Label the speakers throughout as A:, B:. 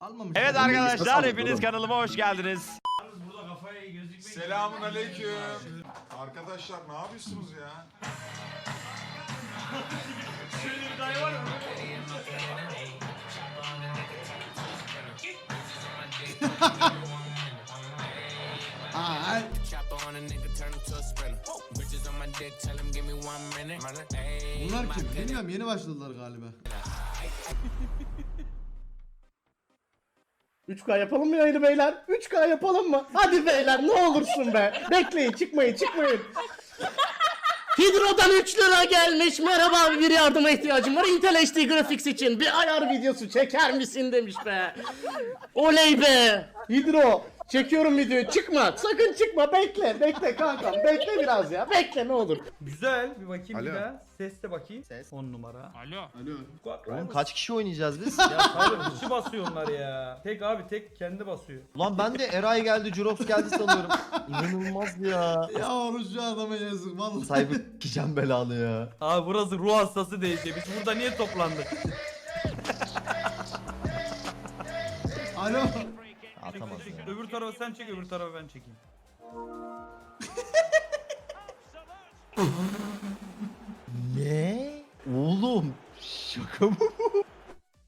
A: Almamış.
B: Evet arkadaşlar hepiniz kanalıma hoş geldiniz.
C: Selamun aleyküm. Arkadaşlar ne yapıyorsunuz ya?
D: Give me one minute. Ayy,
A: bunlar kim? Bilmiyorum yeni başladılar galiba.
E: 3K yapalım mı yayını beyler? 3K yapalım mı? Hadi beyler ne olursun be. Bekleyin çıkmayın çıkmayın. Hidro'dan 3 lira gelmiş. Merhaba abi bir yardıma ihtiyacım var. Intel HD Graphics için bir ayar videosu çeker misin demiş be. Oley be. Hidro çekiyorum videoyu çıkma. Sakın çıkma bekle bekle kankam. Bekle biraz ya. Bekle ne olur.
F: Güzel bir bakayım bir
C: Alo.
F: daha. Sesle bakayım. Ses. 10 numara.
A: Alo.
G: Oğlum kaç kişi oynayacağız biz?
F: Ya kişi basıyor onlar ya. Tek abi tek kendi basıyor.
G: Ulan ben de Eray geldi, Jurox geldi sanıyorum. İnanılmaz ya.
A: Ya oruçlu adama yazık vallahi.
G: Cyber kicem belanı ya.
F: Abi burası ruh hastası değil. Biz burada niye toplandık?
A: Alo.
F: Öbür tarafı sen çek öbür tarafı ben çekeyim.
G: Ne? Oğlum şaka mı?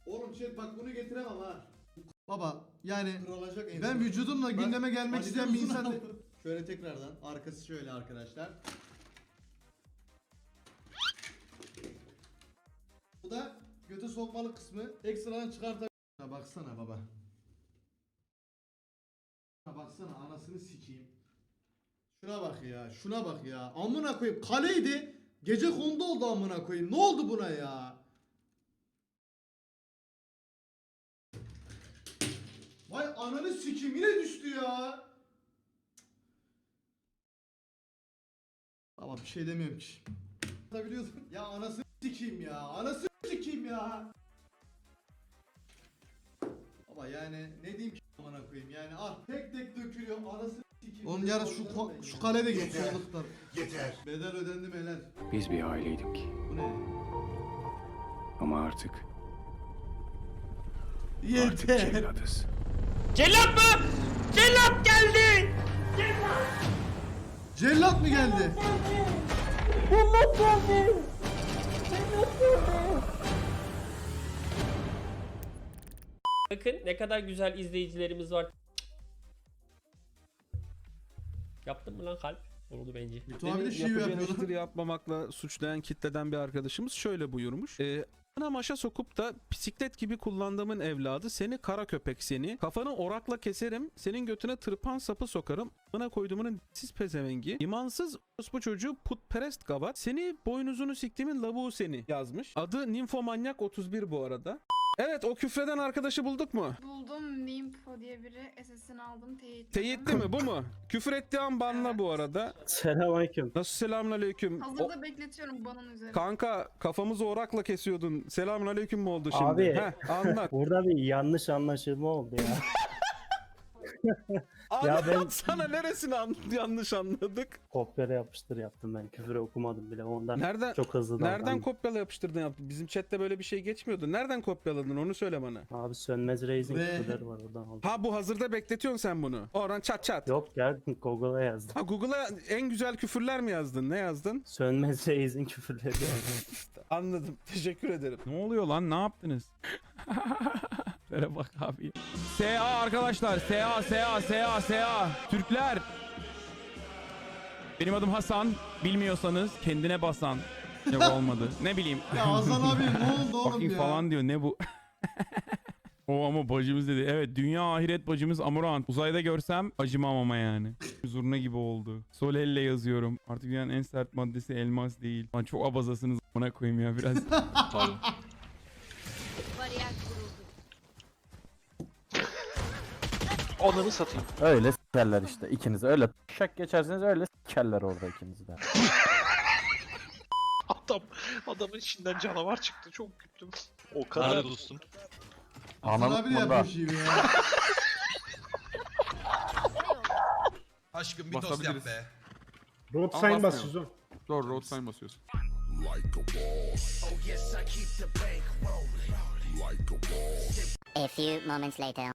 A: Oğlum chat bak bunu getiremem ha. Baba yani ben vücudumla gündeme gelmek isteyen bir insan de-
H: Şöyle tekrardan arkası şöyle arkadaşlar.
A: Bu da göte sokmalı kısmı. Ekstradan çıkartabilir. Baksana baba. Baksana anasını sikeyim. Şuna bak ya, şuna bak ya. Amına koyayım. Kaleydi. Gece kondu oldu amına koyayım. Ne oldu buna ya? Vay ananı sikeyim yine düştü ya. Tamam bir şey demiyorum ki. Ya anasını sikeyim ya. Anasını sikeyim ya. Baba yani ne diyeyim ki amına koyayım yani ah tek tek dökülüyor sikeyim. Oğlum yarın şu ko- şu kalede geçiyorduklar. Yeter. Bedel ödendi beyler.
I: Biz bir aileydik
A: Bu ne?
I: ama artık artık
A: Yeter.
I: celladız.
B: Cellat mı? Cellat geldi.
A: Cellat mı geldi?
J: Bakın ne kadar güzel izleyicilerimiz var. Yaptın mı lan kalp? Oldu bence.
A: Mito abi de şive
K: yapıcı eleştiri yapmamakla suçlayan kitleden bir arkadaşımız şöyle buyurmuş. Ee, Bana maşa sokup da bisiklet gibi kullandığımın evladı seni kara köpek seni. Kafanı orakla keserim. Senin götüne tırpan sapı sokarım. Bana koyduğumun siz pezevengi. İmansız bu çocuğu putperest gavat. Seni boynuzunu siktimin lavuğu seni yazmış. Adı Ninfomanyak 31 bu arada. Evet o küfreden arkadaşı bulduk mu?
L: Buldum Nimpo diye biri SS'ini aldım teyit.
K: Teyitli mi bu mu? Küfür ettiği an banla bu arada.
E: Selamünaleyküm.
K: Nasıl selamünaleyküm? O-
L: Hazırda bekletiyorum banın üzerine.
K: Kanka kafamızı orakla kesiyordun. Selamun aleyküm mü oldu şimdi?
E: Abi.
K: Heh, anlat.
E: Burada bir yanlış anlaşılma oldu ya.
K: Anlat
E: ben-
K: sana neresini an- yanlış anladık?
E: Kopyala yapıştır yaptım ben. Küfür okumadım bile ondan.
K: Nereden
E: Çok hızlı
K: nereden
E: davrandım.
K: kopyala yapıştırdın yaptın? Bizim chatte böyle bir şey geçmiyordu. Nereden kopyaladın onu söyle bana.
E: Abi sönmez Reis'in
A: Ve-
E: küfürleri var oradan aldım.
K: Ha bu hazırda bekletiyorsun sen bunu. Oradan çat çat.
E: Yok ya Google'a yazdım.
K: Ha Google'a en güzel küfürler mi yazdın? Ne yazdın?
E: Sönmez Reis'in küfürleri.
K: Anladım. Teşekkür ederim. Ne oluyor lan? Ne yaptınız? Böyle bak abi. SA arkadaşlar. SA, SA, SA, SA. Türkler. Benim adım Hasan. Bilmiyorsanız kendine basan. Yok olmadı. Ne bileyim.
A: Ya Hasan abi ne oldu oğlum
K: Bakayım
A: ya?
K: falan diyor. Ne bu? o ama bacımız dedi. Evet dünya ahiret bacımız Amurant. Uzayda görsem acımam ama yani. Zurna gibi oldu. Solelle yazıyorum. Artık dünyanın en sert maddesi elmas değil. Lan çok abazasınız. Bana koyayım ya biraz.
L: Bariyer
I: Onları satayım.
H: Öyle s**erler işte ikiniz öyle şak geçerseniz öyle s**erler orada ikiniz de.
I: Adam, adamın içinden canavar çıktı. Çok güldüm. O kadar dostum.
A: Hasan abi de yapıyor şive ya.
C: Aşkım bir tost yap be.
E: Road
K: sign
E: basıyorsun.
K: Doğru road sign basıyorsun.
M: A few moments later.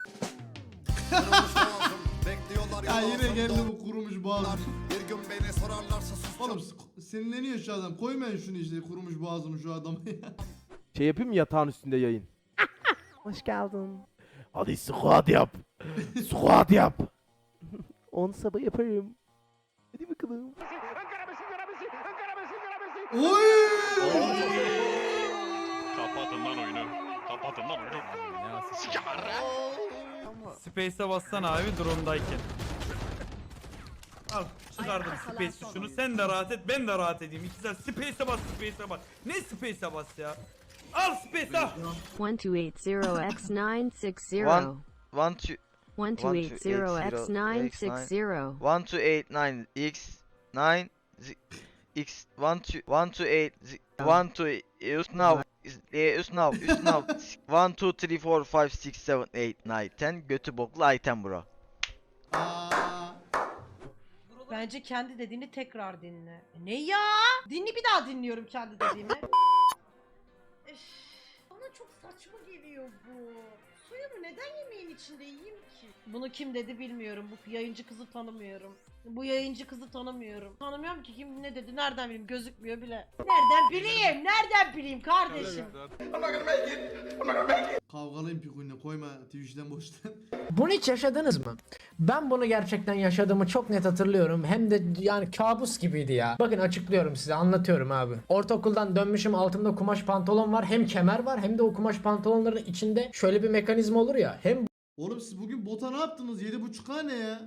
A: Ya yine geldi bu kurumuş boğazım. Bir gün beni sorarlarsa Oğlum s- sinirleniyor şu adam. Koymayın şunu işte kurumuş boğazımı şu adamı ya.
G: Şey yapayım mı yatağın üstünde yayın? Hoş geldin. Hadi squat yap. squat yap. 10 sabah yaparım. Hadi bakalım.
A: Oy!
I: Kapatın lan oyunu. Kapatın lan oyunu.
F: Space'e bassana abi drone'dayken. Al çıkardım Space şunu sen de rahat et ben de rahat edeyim. İkizler Space'e bas Space'e bas. Ne Space'e bas ya? Al Space al.
N: 1280x960.
G: One- two
N: 1280x960.
G: one two eight nine x one two one two eight one two use now use now use now one two three four five six seven eight nine ten götü boklu item bro.
N: Bence kendi dediğini tekrar dinle. Ne ya? Dinle bir daha dinliyorum kendi dediğimi. Üf, Bana çok saçma geliyor bu. Suyumu neden yemeğin içinde yiyeyim ki? Bunu kim dedi bilmiyorum. Bu yayıncı kızı tanımıyorum. Bu yayıncı kızı tanımıyorum. Tanımıyorum ki kim ne dedi nereden bileyim gözükmüyor bile. Nereden bileyim? Nereden bileyim kardeşim?
A: Kavgalıyım Pikuyla koyma Twitch'ten boştan.
O: Bunu hiç yaşadınız mı? Ben bunu gerçekten yaşadığımı çok net hatırlıyorum. Hem de yani kabus gibiydi ya. Bakın açıklıyorum size anlatıyorum abi. Ortaokuldan dönmüşüm altımda kumaş pantolon var. Hem kemer var hem de o kumaş pantolonların içinde şöyle bir mekanizma olur ya. Hem
A: Oğlum siz bugün bota ne yaptınız? 7.5K ne ya?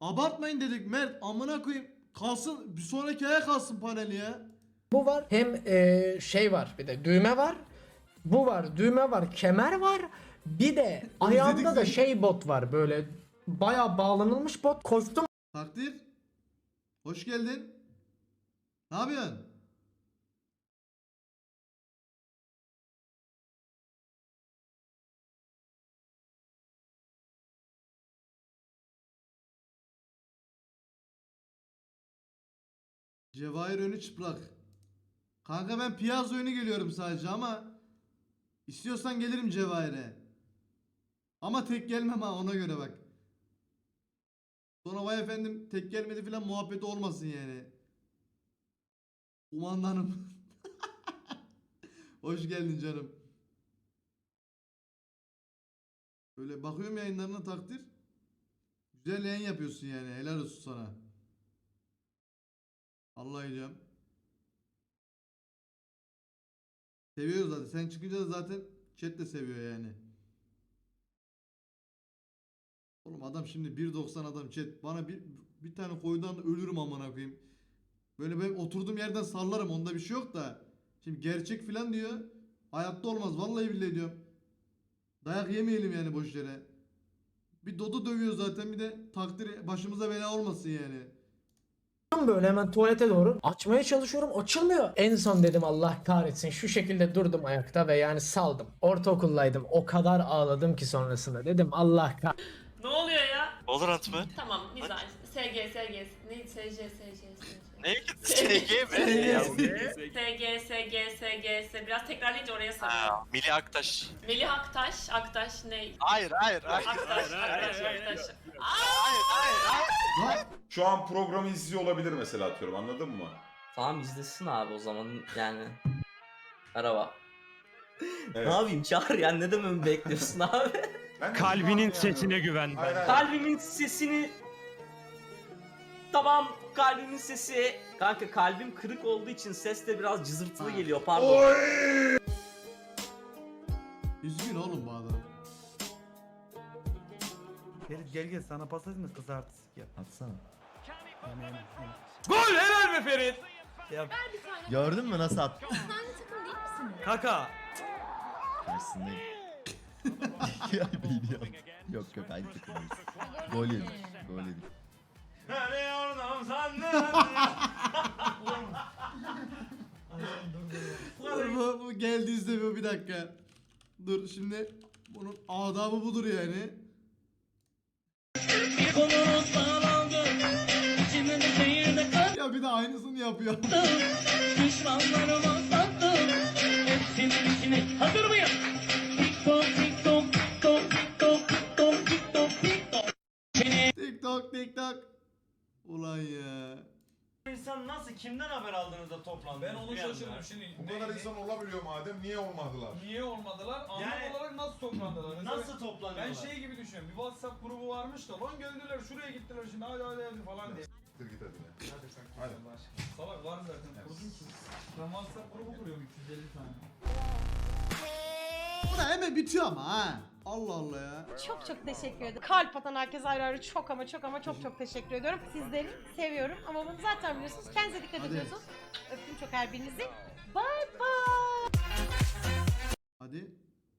A: Abartmayın dedik Mert amına koyayım. Kalsın bir sonraki aya kalsın paneli ya.
O: bu var hem eee, şey var bir de düğme var. Bu var düğme var kemer var. Bir de ayağımda da şey bot var böyle bayağı bağlanılmış bot. Koştum
A: Takdir. Hoş geldin. Ne yapıyorsun? Cevahir önü çıplak. Kanka ben piyaz önü geliyorum sadece ama istiyorsan gelirim Cevahir'e. Ama tek gelmem ha ona göre bak. Sonra vay efendim tek gelmedi filan muhabbeti olmasın yani. Umandanım. Hoş geldin canım. Böyle bakıyorum yayınlarına takdir. Güzel yayın yapıyorsun yani. Helal olsun sana. Allah diyeceğim. Seviyoruz zaten. Sen çıkınca da zaten chat de seviyor yani. Oğlum adam şimdi 1.90 adam chat. Bana bir, bir tane koydan ölürüm amına koyayım. Böyle ben oturduğum yerden sallarım. Onda bir şey yok da. Şimdi gerçek filan diyor. Hayatta olmaz. Vallahi billahi diyorum. Dayak yemeyelim yani boş yere. Bir Dodo dövüyor zaten bir de takdir başımıza bela olmasın yani.
O: Böyle hemen tuvalete doğru. Açmaya çalışıyorum açılmıyor. En son dedim Allah kahretsin şu şekilde durdum ayakta ve yani saldım. Ortaokuldaydım o kadar ağladım ki sonrasında. Dedim Allah kahretsin.
P: Ne oluyor ya?
I: Olur at mı?
P: Tamam güzel. SG SG. Neydi SG SG SG.
I: Ne? SG mi?
P: SG SG SG Biraz tekrarlayınca oraya sarıyor.
I: Ha, Melih Aktaş.
P: Melih Aktaş, Aktaş ne?
I: Hayır hayır hayır.
P: Aktaş, Aktaş, Aktaş.
I: Hayır hayır hayır.
C: Şu an programı izliyor olabilir mesela atıyorum anladın mı?
Q: Tamam izlesin abi o zaman yani. Araba.
C: Evet.
Q: Ne yapayım çağır yani ne dememi bekliyorsun abi?
C: Ben de
Q: Kalbinin sesine güven.
C: Hayır, hayır.
Q: Kalbimin sesini... Tamam kalbimin sesi... Kanka kalbim kırık olduğu için ses de biraz cızırtılı geliyor pardon.
C: Oy!
A: Üzgün oğlum bu adam.
F: Ferit gel gel sana pas atayım mı kız artistik yap.
G: Atsana.
F: Gol helal be Ferit. Ya
G: Gördün mü nasıl attı?
F: kaka.
G: Karşısındayım. ya beyni yaptı. Yok yok aynı takımdayız. Gol yedik. Gol yedik.
A: Dur bu, bu geldi izlemiyor bir dakika. Dur şimdi bunun adabı budur yani. ya bir de aynısını yapıyor.
Q: Hazır mıyım? Nasıl kimden haber aldınız da toplandınız?
C: Ben onu şaşırdım şimdi. Bu kadar insan olabiliyor madem niye olmadılar?
F: Niye olmadılar? Anlam
Q: Yani-
F: olarak nasıl toplandılar? Mesela
Q: Nasıl toplanıyorlar?
F: Ben şey gibi düşünüyorum. Bir WhatsApp grubu varmış da lan geldiler şuraya gittiler şimdi hadi hadi hadi falan diye.
C: Siktir git hadi ya.
F: Hadi sen
C: Hadi.
F: Allah aşkına. Salak var zaten kurdum ki. Ben WhatsApp grubu kuruyorum 350 tane.
A: Bu da hemen bitiyor ama ha. Allah Allah ya.
N: Çok çok teşekkür ederim. Kalp atan herkese ayrı ayrı çok ama çok ama çok çok teşekkür ediyorum. Sizleri seviyorum ama bunu zaten biliyorsunuz. Kendinize dikkat
A: Hadi.
N: ediyorsunuz. Öptüm çok her birinizi. Bye bye.
A: Hadi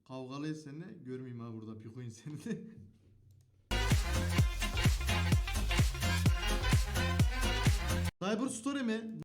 A: kavgalıyız seninle. Görmeyeyim ha burada Piko'yun seni de. Cyber Story mi?